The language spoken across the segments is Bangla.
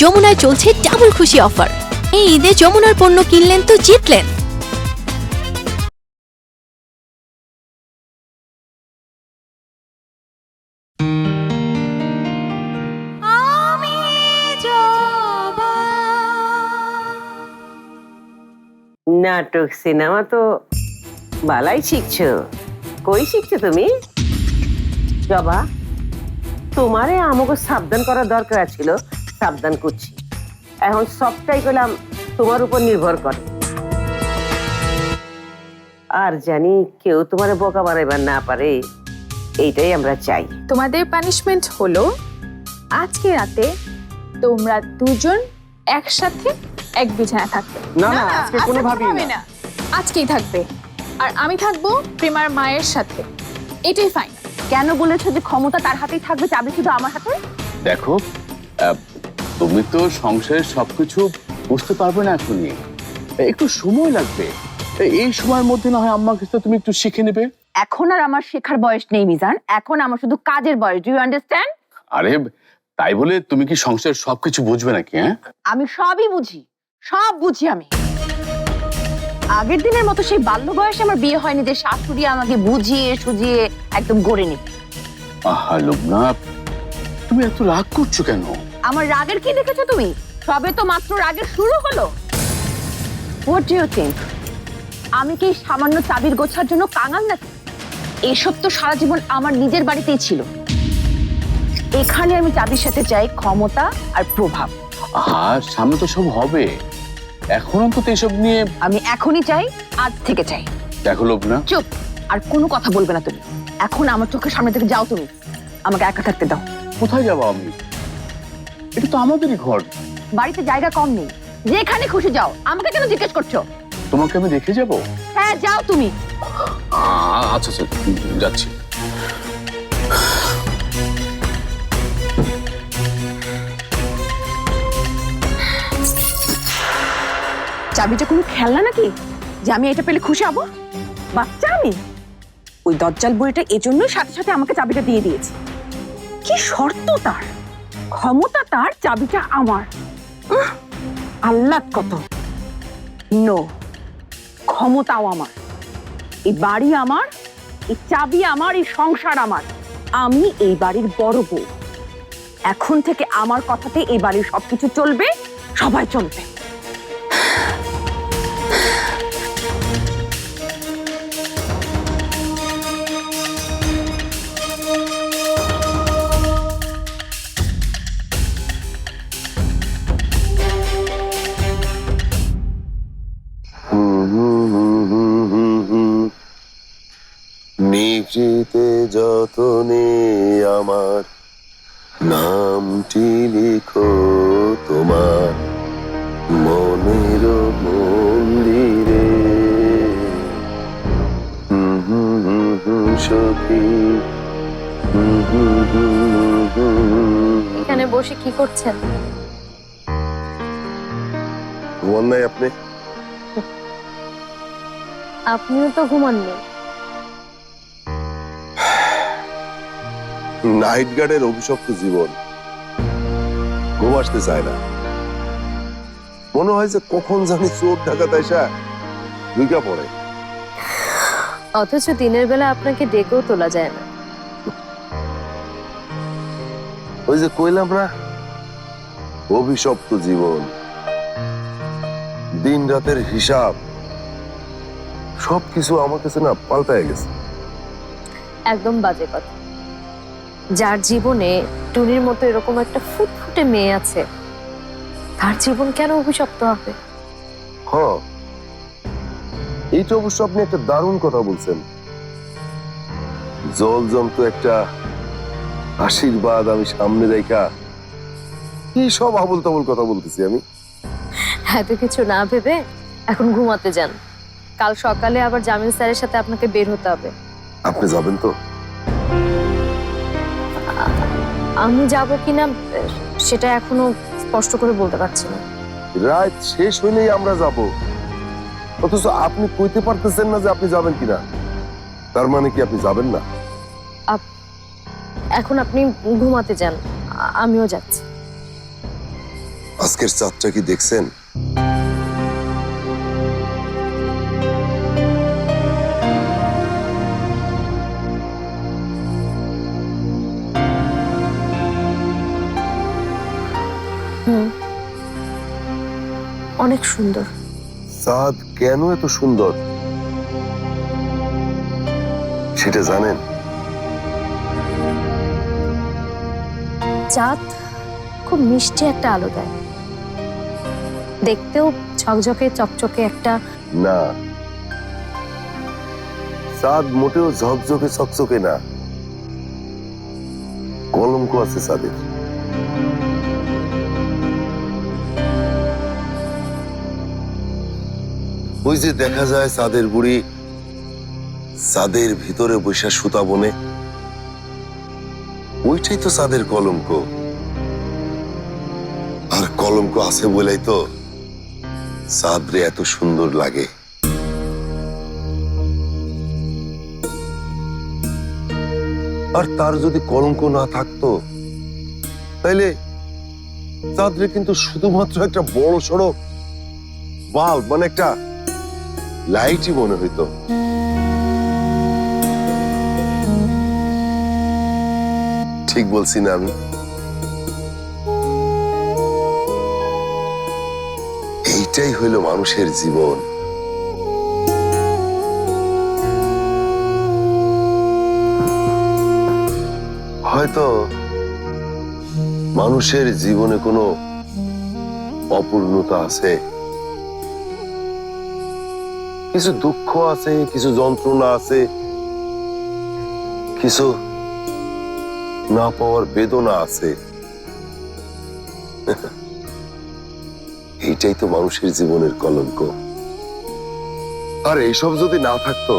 যমুনায় চলছে ডাবল খুশি অফার এই ঈদে যমুনার পণ্য কিনলেন তো জিতলেন। নাটক সিনেমা তো বালাই শিখছো। কই শিখছো তুমি? জবা তোমারে আমাকে সাবধান করার দরকার ছিল। সাবধান করছি। এখন সবটাই করলাম তোমার উপর নির্ভর করে। আর জানি কেউ তোমার বোকা বানাইবার না পারে এইটাই আমরা চাই। তোমাদের পানিশমেন্ট হলো আজকে রাতে তোমরা দুজন একসাথে এক বিছানায় থাকবে। না না আজকে কোনোভাবেই হবে না। না। আজকেই থাকবে। আর আমি থাকব প্রেমার মায়ের সাথে। এটাই ফাইন কেন বলেছ যে ক্ষমতা তার হাতেই থাকবে চাবি শুধু আমার হাতে? দেখো আহ, তুমি তো সংসারের সবকিছু বুঝতে পারবে না এখনই একটু সময় লাগবে। এই সময়ের মধ্যে না হয় আম্মাকে তো তুমি একটু শিখে নেবে? এখন আর আমার শেখার বয়স নেই মিজান। এখন আমার শুধু কাজের বয়স ডু ইউ আন্ডারস্ট্যান্ড আরে তাই বলে তুমি কি সংসারের সবকিছু বুঝবে নাকি হ্যাঁ? আমি সবই বুঝি। সব বুঝি আমি। আগের দিনের মতো সেই বাল্য বয়সে আমার বিয়ে হয়নি যে শাশুড়ি আমাকে বুঝিয়ে সুজিয়ে একদম গড়ে নিবে। আহা লোকনা তুমি এত রাগ করছ কেন? আমার রাগের কি দেখেছ তুমি? সবে তো মাত্র রাগের শুরু হলো। হোয়াট ডু ইউ থিঙ্ক আমি কি সামান্য চাবির গোছার জন্য কাঙাল নাকি? এসব তো সারা জীবন আমার নিজের বাড়িতেই ছিল। এখানে আমি চাবির সাথে চাই ক্ষমতা আর প্রভাব। আহা সামনে তো সব হবে। এখন অন্তত এসব নিয়ে আমি এখনই চাই আজ থেকে চাই দেখো লোকনা চুপ আর কোনো কথা বলবে না তুমি। এখন আমার চোখের সামনে থেকে যাও তুমি। আমাকে একা থাকতে দাও। কোথায় যাব আমি? এটা তো আমাদেরই ঘর। বাড়িতে জায়গা কম নেই। যেখানে খুশি যাও। আমাকে কেন জিজ্ঞেস করছ? তোমাকে আমি দেখে যাব? হ্যাঁ যাও তুমি। আচ্ছা আচ্ছা যাচ্ছি। চাবিটা কোনো খেলনা নাকি? যে আমি এটা পেলে খুশি হব? বাচ্চা আমি? ওই দজ্জাল বুড়িটা এজন্যই সাথে সাথে আমাকে চাবিটা দিয়ে দিয়েছে। কি শর্ত তার? ক্ষমতা তার, চাবিটা আমার। আল্লাহ কত নো ক্ষমতাও আমার। এই বাড়ি আমার, এই চাবি আমার, এই সংসার আমার। আমি এই বাড়ির বড় বউ। এখন থেকে আমার কথাতে এই বাড়ির সবকিছু চলবে, সবাই চলবে। করছেন? ঘুমান নাই আপনি? আপনিও তো ঘুমাননি। নাইট গার্ডের অভিশপ্ত জীবন। ঘুম আসতে চায় না। মনে হয় যে কখন জানি চোর ঢাকাতে এসা দুইটা পড়ে। অথচ দিনের বেলা আপনাকে ডেকেও তোলা যায় না। ওই যে কইলাম না অভিশপ্ত জীবন দিন রাতের হিসাব সবকিছু আমার কাছে না পাল্টায় গেছে। একদম বাজে কথা। যার জীবনে টুনির মতো এরকম একটা ফুটফুটে মেয়ে আছে তার জীবন কেন অভিশপ্ত হবে? হ এইটা অবশ্য আপনি একটা দারুণ কথা বলছেন। জল জমত একটা আশীর্বাদ আমি সামনে রেখা কি সব আবল তাবল কথা বলতেছি আমি? এত কিছু না ভেবে এখন ঘুমাতে যান। কাল সকালে আবার জামিল স্যারের সাথে আপনাকে বের হতে হবে। আপনি যাবেন তো? আমি যাব কিনা সেটা এখনও স্পষ্ট করে বলতে পারছি না। রাত শেষ হইলেই আমরা যাব। অথচ আপনি কইতে পারতেছেন না যে আপনি যাবেন কিনা। তার মানে কি আপনি যাবেন না? এখন আপনি ঘুমাতে যান আমিও যাচ্ছি। আজকের চাঁদটা কি দেখছেন? অনেক সুন্দর। চাঁদ কেন এত সুন্দর? সেটা জানেন? চাঁদ খুব মিষ্টি একটা আলো দেয়। দেখতেও ঝকঝকে, চকচকে একটা না। চাঁদ মোটেও ঝকঝকে, চকচকে না। কলঙ্ক আছে চাঁদের ওই যে দেখা যায় চাঁদের বুড়ি চাঁদের ভিতরে বৈশা সুতা বনে, ওইটাই তো চাঁদের কলঙ্ক। আর কলঙ্ক আছে বলেই তো চাঁদরে এত সুন্দর লাগে। আর তার যদি কলঙ্ক না থাকতো, তাইলে চাঁদরে কিন্তু শুধুমাত্র একটা বড় সড়ো বাল্ব মানে একটা লাইটই মনে হইতো। ঠিক বলছি না আমি। এইটাই হইল মানুষের জীবন। হয়তো মানুষের জীবনে কোনো অপূর্ণতা আছে। কিছু দুঃখ আছে, কিছু যন্ত্রণা আছে, কিছু না পাওয়ার বেদনা আছে। এইটাই তো মানুষের জীবনের কলঙ্ক। আর এইসব যদি না থাকতো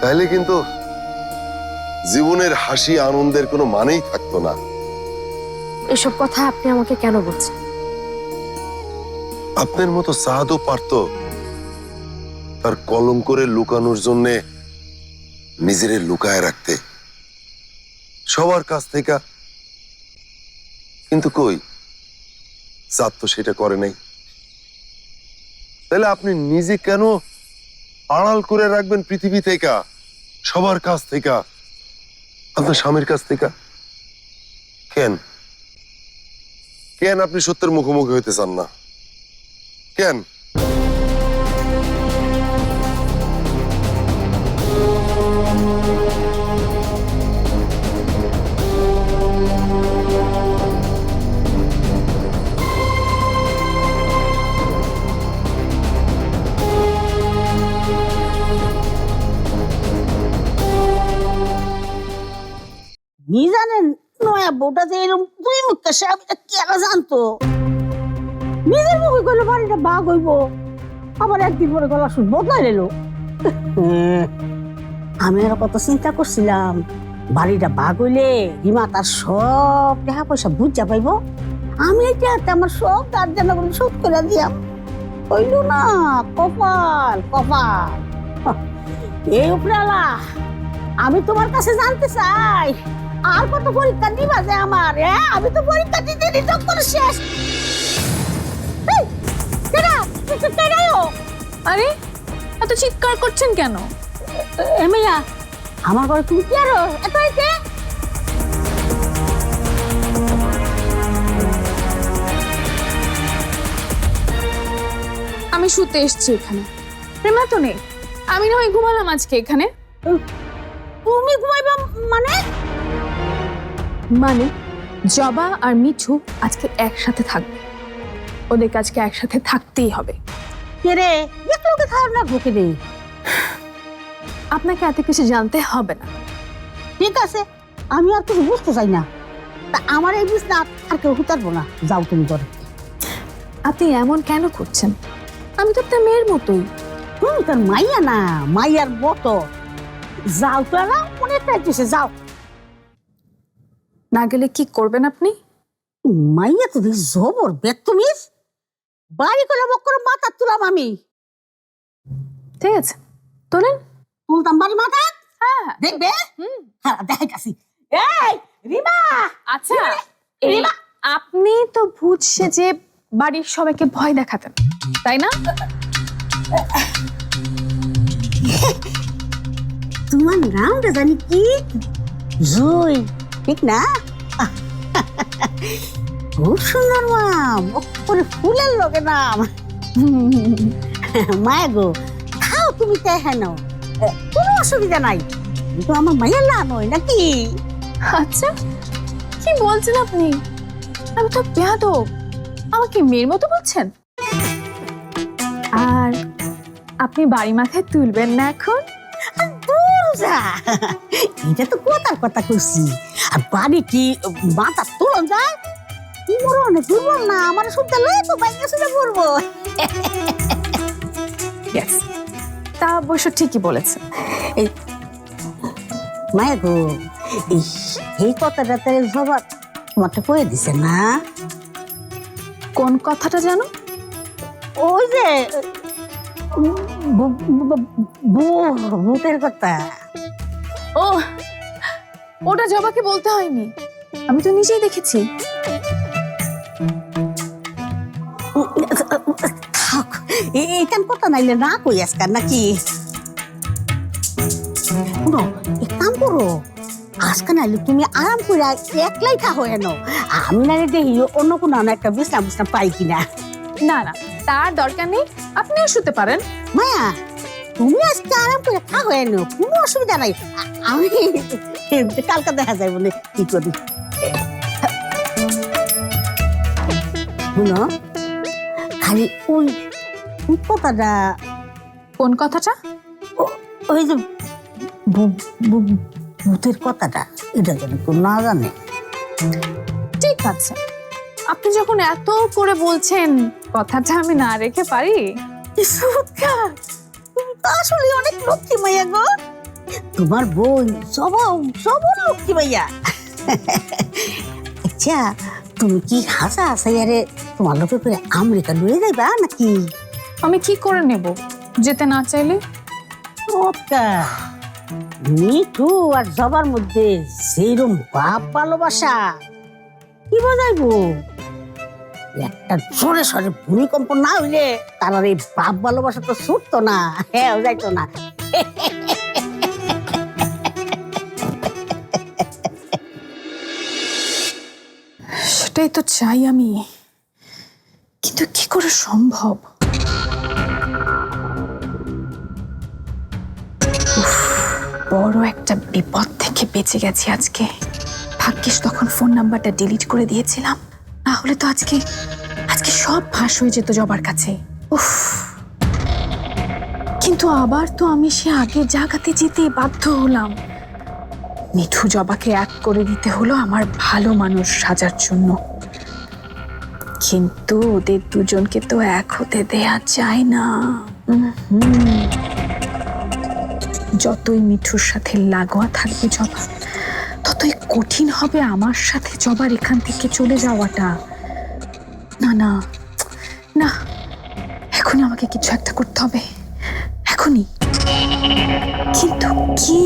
তাহলে কিন্তু জীবনের হাসি আনন্দের কোনো মানেই থাকতো না। এসব কথা আপনি আমাকে কেন বলছেন? আপনার মতো সাহাদও পারত তার কলম করে লুকানোর জন্য নিজেরে লুকায় রাখতে সবার কাছ থেকে। কিন্তু কই? সাদ তো সেটা করে নাই। তাহলে আপনি নিজে কেন আড়াল করে রাখবেন পৃথিবী থেকে? সবার কাছ থেকে? আপনার স্বামীর কাছ থেকে? কেন? কেন আপনি সত্যের মুখোমুখি হইতে চান না? কেন? মিজানের নয়া বউটা যে এরকম দুই মুখটা সে আমি কেনা জানতো? নিজের মুখে বাড়িটা বাঘ হইব। আবার একদিন পরে গলা সুর বদলাই নিল। আমি আর কত চিন্তা করছিলাম, বাড়িটা বাঘ হইলে হিমা তার সব টাকা পয়সা বুঝা পাইব। আমি এটা আমার সব তার জন্য শোধ করে দিয়াম। হইল না, কপাল কপাল। এই উপরালা, আমি তোমার কাছে জানতে চাই। আর কত পরীক্ষা দিবা যে আমার হ্যাঁ? আমি তো পরীক্ষা দিতে দিতে করে শেষ? আরে এত চিৎকার করছেন কেন? এ মেয়া আমার ঘরে তুমি কি আরও? এত হয়েছে? আমি শুতে এসেছি এখানে। প্রেমা তো নেই। আমি না হয় ঘুমালাম আজকে এখানে। তুমি ঘুমাইবা মানে? মানে জবা আর মিঠু আজকে একসাথে থাকবে। ওদেরকে আজকে একসাথে থাকতেই হবে। কে রে? না দে আপনাকে এত কিছু জানতে হবে না। ঠিক আছে আমি আর কিছু বুঝতে চাই না। তা আমার এই বুঝ না আর কেউ হুতারবো না। যাও তুমি করে আপনি এমন কেন করছেন? আমি তো আপনার মেয়ের মতোই। তুমি তোর মাইয়া না মাইয়ার মতো। যাও তো না অনেক টাইটেছে যাও। না গেলে কি করবেন আপনি? মাইয়া তো দেখি জবর বেত তুমি বাড়ি করে বক করে মাথা তুলাম আমি। ঠিক আছে তোলেন। তুলতাম বাড়ি মাথা? হ্যাঁ। দেখবে? হ্যাঁ দেখাইতাছি। এই রিমা! আচ্ছা রিমা! আপনি তো ভূত সেজে বাড়ির সবাইকে ভয় দেখাতেন তাই না? তোমার নামটা জানি কি? জুই ঠিক না? খুব সুন্দর নাম ওরে ফুলের লগে নাম। মায়া গো, খাও তুমি তাই হেন কোনো অসুবিধা নাই। তুমি তো আমার মায়ের না নয় নাকি? আচ্ছা কি বলছেন আপনি? আমি তো বেয়াদব। আমাকে মেয়ের মতো বলছেন? আর আপনি বাড়ি মাথায় তুলবেন না এখন? এটা তো কথার কথা কইছি। আর বাড়ি কি মাথা তোলন যায়? তোমার অনেক দুর্বল না আমার শুনতে লয়ে তো বাইকে শুনে পড়ব. তা অবশ্য ঠিকই বলেছেন। মায়া গো এই এই কথাটা সবার তোমারটা কয়ে দিছে না। কোন কথাটা জানো? ওই যে ভূতের কথা। ও ওটা জবাকে বলতে হয়নি। আমি তো নিজেই দেখেছি। থাক এইখান কথা নাইলে না কই আজকাল নাকি? শুনো এক কাম করো। আজকে নাইলে তুমি আরাম করে একলাই থাকো এন আমি না দেখি অন্য কোনো একটা বিশ্রাম বিশ্রাম পাই কিনা। না না তার দরকার নেই। আপনিও শুতে পারেন। মায়া তুমি আজকে আরাম করে থাকো এন কোনো অসুবিধা নাই। আমি কালকে দেখা যায় বলে কি করি? শুনো খালি ওই কথাটা কোন কথাটা? ওই যে ভূতের কথাটা এটা যেন কেউ না জানে। ঠিক আছে। আপনি যখন এত করে বলছেন কথাটা আমি না রেখে পারি? তো আসলে অনেক লক্ষ্মী মাইয়া গো। তোমার বোন সব সব লক্ষ্মী মাইয়া। আচ্ছা তুমি কি হাসা হাসাইয়ারে তোমার লোকে করে আমেরিকা লয়ে যাইবা নাকি? আমি কি করে নেব? যেতে না চাইলে? ওকা মিঠু আর জবার মধ্যে সেইরকম বাপ ভালোবাসা। কি বোঝাইবো? একটা জোরে সরে ভূমিকম্প না হইলে তার আর এই বাপ ভালোবাসা তো ছুটতো না। হ্যাঁ যাইতো না। সেটাই তো চাই আমি। কিন্তু কি করে সম্ভব? বড় একটা বিপদ থেকে বেঁচে গেছি আজকে। ভাগ্যিস তখন ফোন নাম্বারটা ডিলিট করে দিয়েছিলাম। না হলে তো আজকে আজকে সব ফাঁস হয়ে যেত জবার কাছে। উফ। কিন্তু আবার তো আমি সে আগের জায়গাতে যেতে বাধ্য হলাম। মিঠু জবাকে এক করে দিতে হলো আমার ভালো মানুষ সাজার জন্য। কিন্তু ওদের দুজনকে তো এক হতে দেয়া যায় না। যতই মিঠুর সাথে লাগোয়া থাকবে জবা ততই কঠিন হবে আমার সাথে জবার এখান থেকে চলে যাওয়াটা। না না না, এখনই আমাকে কিছু একটা করতে হবে। এখনই। কিন্তু কি?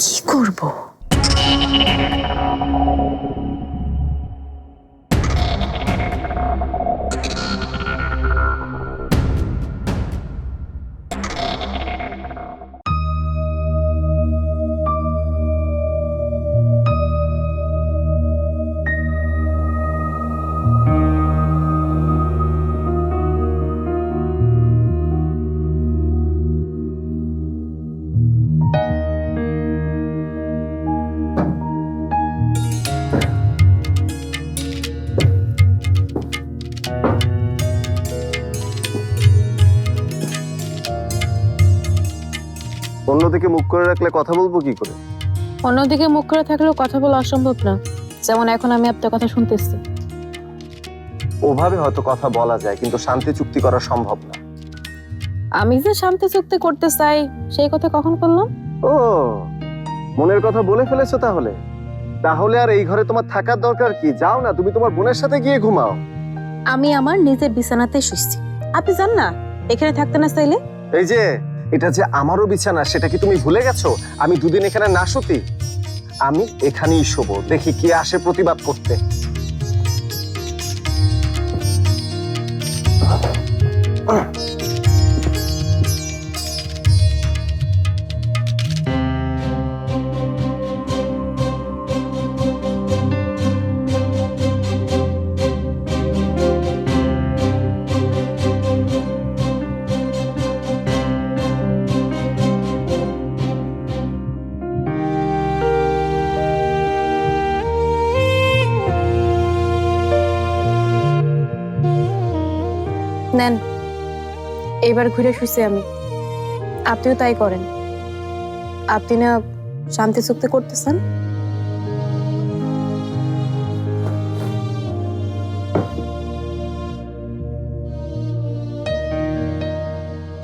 কি করব? অন্যদিকে মুখ করে রাখলে কথা বলব কি করে? অন্যদিকে মুখ করে থাকলেও কথা বলা অসম্ভব না। যেমন এখন আমি আপনার কথা শুনতেছি। ওভাবে হয়তো কথা বলা যায় কিন্তু শান্তি চুক্তি করা সম্ভব না। আমি যে শান্তি চুক্তি করতে চাই সেই কথা কখন বললাম? ও মনের কথা বলে ফেলেছো তাহলে? তাহলে আর এই ঘরে তোমার থাকার দরকার কি? যাও না তুমি তোমার বোনের সাথে গিয়ে ঘুমাও। আমি আমার নিজের বিছানাতে শুইছি। আপনি জান না? এখানে থাকতে না চাইলে? এই যে এটা যে আমারও বিছানা, সেটা কি তুমি ভুলে গেছো? আমি দুদিন এখানে না শুতি? আমি এখানেই শোবো। দেখি কে আসে প্রতিবাদ করতে। এইবার ঘুরে শুইছি আমি। আপনিও তাই করেন। আপনি না শান্তি চুক্তি করতেছেন?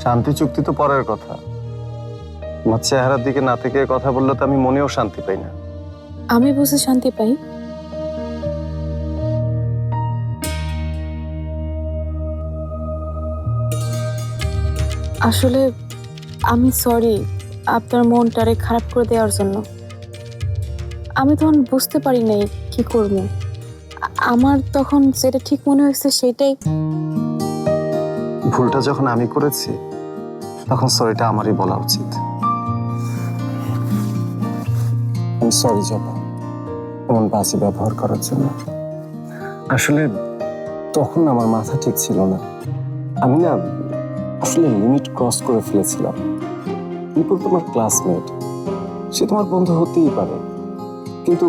শান্তি চুক্তি তো পরের কথা। আমার চেহারার দিকে না থেকে কথা বললে তো আমি মনেও শান্তি পাই না। আমি বুঝে শান্তি পাই। আসলে আমি সরি আপনার মনটারে খারাপ করে দেওয়ার জন্য। আমি তখন বুঝতে পারি নাই কি করব। আমার তখন যেটা ঠিক মনে হয়েছে সেটাই। ভুলটা যখন আমি করেছি, তখন সরিটা আমারই বলা উচিত। সরি জবা। এমন বাজে ব্যবহার করার জন্য। আসলে তখন আমার মাথা ঠিক ছিল না। আমি না আসলে লিমিট ক্রস করে ফেলেছিলাম। বিপুল তোমার ক্লাসমেট। সে তোমার বন্ধু হতেই পারে। কিন্তু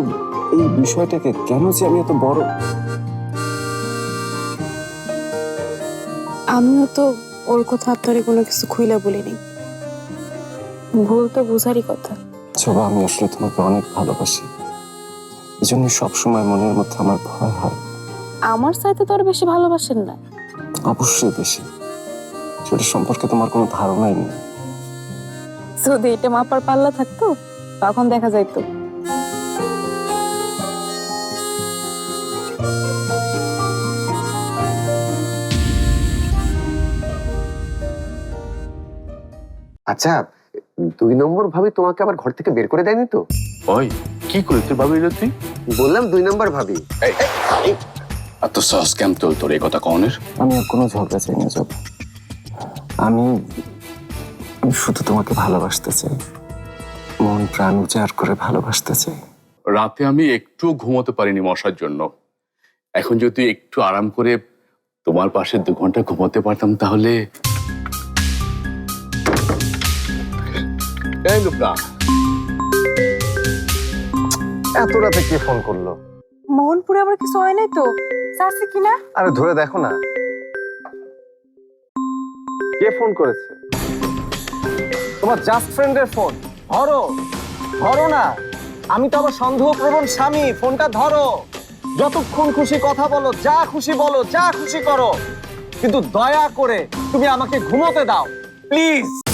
এই বিষয়টাকে কেন যে আমি এত বড়? আমিও তো ওর কথা আপনারে কোনো কিছু খুইলা বলিনি। ভুল তো বোঝারই কথা। জবা আমি আসলে তোমাকে অনেক ভালোবাসি। এই জন্য সবসময় মনের মধ্যে আমার ভয় হয়। আমার সাথে তো আর বেশি ভালোবাসেন না। অবশ্যই বেশি। সেটা সম্পর্কে তোমার কোনো ধারণাই নেই। যদি এটা মাপার পাল্লা থাকতো তখন দেখা যাইতো। আচ্ছা দুই নম্বর ভাবি তোমাকে আবার ঘর থেকে বের করে দেয়নি তো? ওই কি করি তুই ভাবি তুই? বললাম দুই নম্বর ভাবি। আর তো সস ক্যাম্প তোর এই কথা কনের আমি আর কোনো ঝগড়া চাই না আমি শুধু তোমাকে ভালোবাসতে চাই। মন প্রাণ উজাড় করে ভালোবাসতে চাই। রাতে আমি একটু ঘুমোতে পারিনি মশার জন্য। এখন যদি একটু আরাম করে তোমার পাশে দু ঘণ্টা ঘুমোতে পারতাম তাহলে এত রাতে কে ফোন করল? মোহনপুরে আবার কিছু হয় নাই তো? কিনা? আরে ধরে দেখো না। কে ফোন করেছে? তোমার জাস্ট ফ্রেন্ডের ফোন। ধরো। ধরো না। আমি তো আবার সন্দেহপ্রবণ স্বামী, ফোনটা ধরো। যতক্ষণ খুশি কথা বলো, যা খুশি বলো, যা খুশি করো। কিন্তু দয়া করে তুমি আমাকে ঘুমোতে দাও। প্লিজ।